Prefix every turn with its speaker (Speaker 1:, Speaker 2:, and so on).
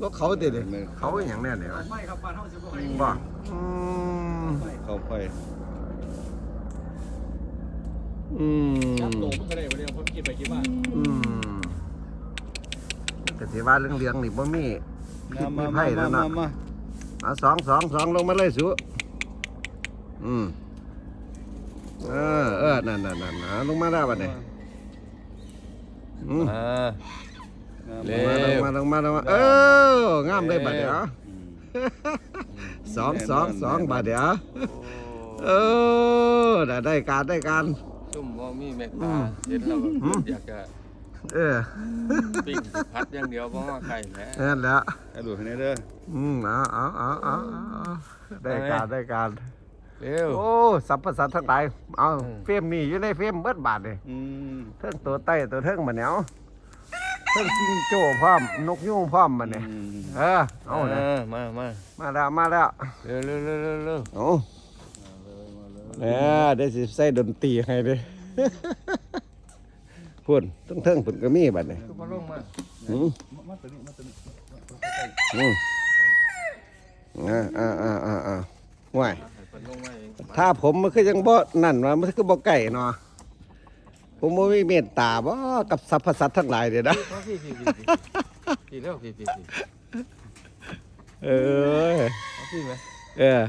Speaker 1: นกเขาติเด้เขาอหย่างแน่เนี่ยวะ
Speaker 2: ไม่ครับบ้านเฮาสิบ่ให้
Speaker 1: บ่อืม
Speaker 3: เขาไป
Speaker 1: อืม
Speaker 2: จับโตมันก็ได้บ่ได้ผมกินไปกินมา
Speaker 1: อืมก็สิว่าเรื่องเลี้ยงนี่บ่มีพิษมีไผ่แล้วเนาะ
Speaker 3: มา
Speaker 1: เอาสองสองสองลงมาเลยสุอืมเออเออนั่นนั่นนั่นเอาลงมาแล้วบัดนี้อืม
Speaker 4: อ่าเร็
Speaker 1: ล
Speaker 4: ว
Speaker 1: งมาลงมาลงมาเอองามเลยบัดเดี๋ยวสองสองสองบัดเดี๋ยวเออได้ได้การได้การ
Speaker 4: ซุ่มบ่มีเมต
Speaker 1: อื
Speaker 4: ตามเห็นแล้ว
Speaker 1: อืม
Speaker 4: อยากจะ
Speaker 1: เออ
Speaker 4: ปิ้งพัดอย่างเดียวบ่ว่าไข่แหละ
Speaker 1: นั่นแหละ
Speaker 3: ให้ดูให้แน่เด้อ
Speaker 1: อืมเอาเอาเอาเอาเอาได้การได้การ
Speaker 4: เร็ว
Speaker 1: โอ้สัพพสัตว์ทั้งหลายเอา
Speaker 4: อืม
Speaker 1: เฟรมนี่อยู่ในเฟรมเบิดบาทเลย
Speaker 3: อืม
Speaker 1: เทิงตัวไต้ตัวเทิงมาเหนียว เทิงจิงโจ้พร้อม นกยุงพร้อมมาเนี่ยเออเอาเลย
Speaker 4: มามา
Speaker 1: มาแล้วมาแล้ว
Speaker 4: เร็วเร็วเร็วเร็วเร็ว
Speaker 1: เอาเนี่ยได้สิใส่ดนตรีให้เด้พุ่นต้องเทิงพุ่นก็มีบัดนี้
Speaker 4: คือบ่ลงมา
Speaker 1: อืม
Speaker 3: มาตัวนี้มาตัวนี้
Speaker 1: อืมอ่าอ่าอ่าอ่าอ่าว่าย
Speaker 4: ให้เพิ่นลงมาเอง
Speaker 1: ถ้าผมมันคือยังบ่นั่นว่ามันคือบ่ไก่เนาะ ผมบ่มีเมตตาบ่กับสรรพสัตว์ทั้งหลายเด้นะ
Speaker 4: พี่พี่พี่พี่พี่เร็วพี่พี่พี่
Speaker 1: เออ
Speaker 4: พี่ไหม
Speaker 1: เออ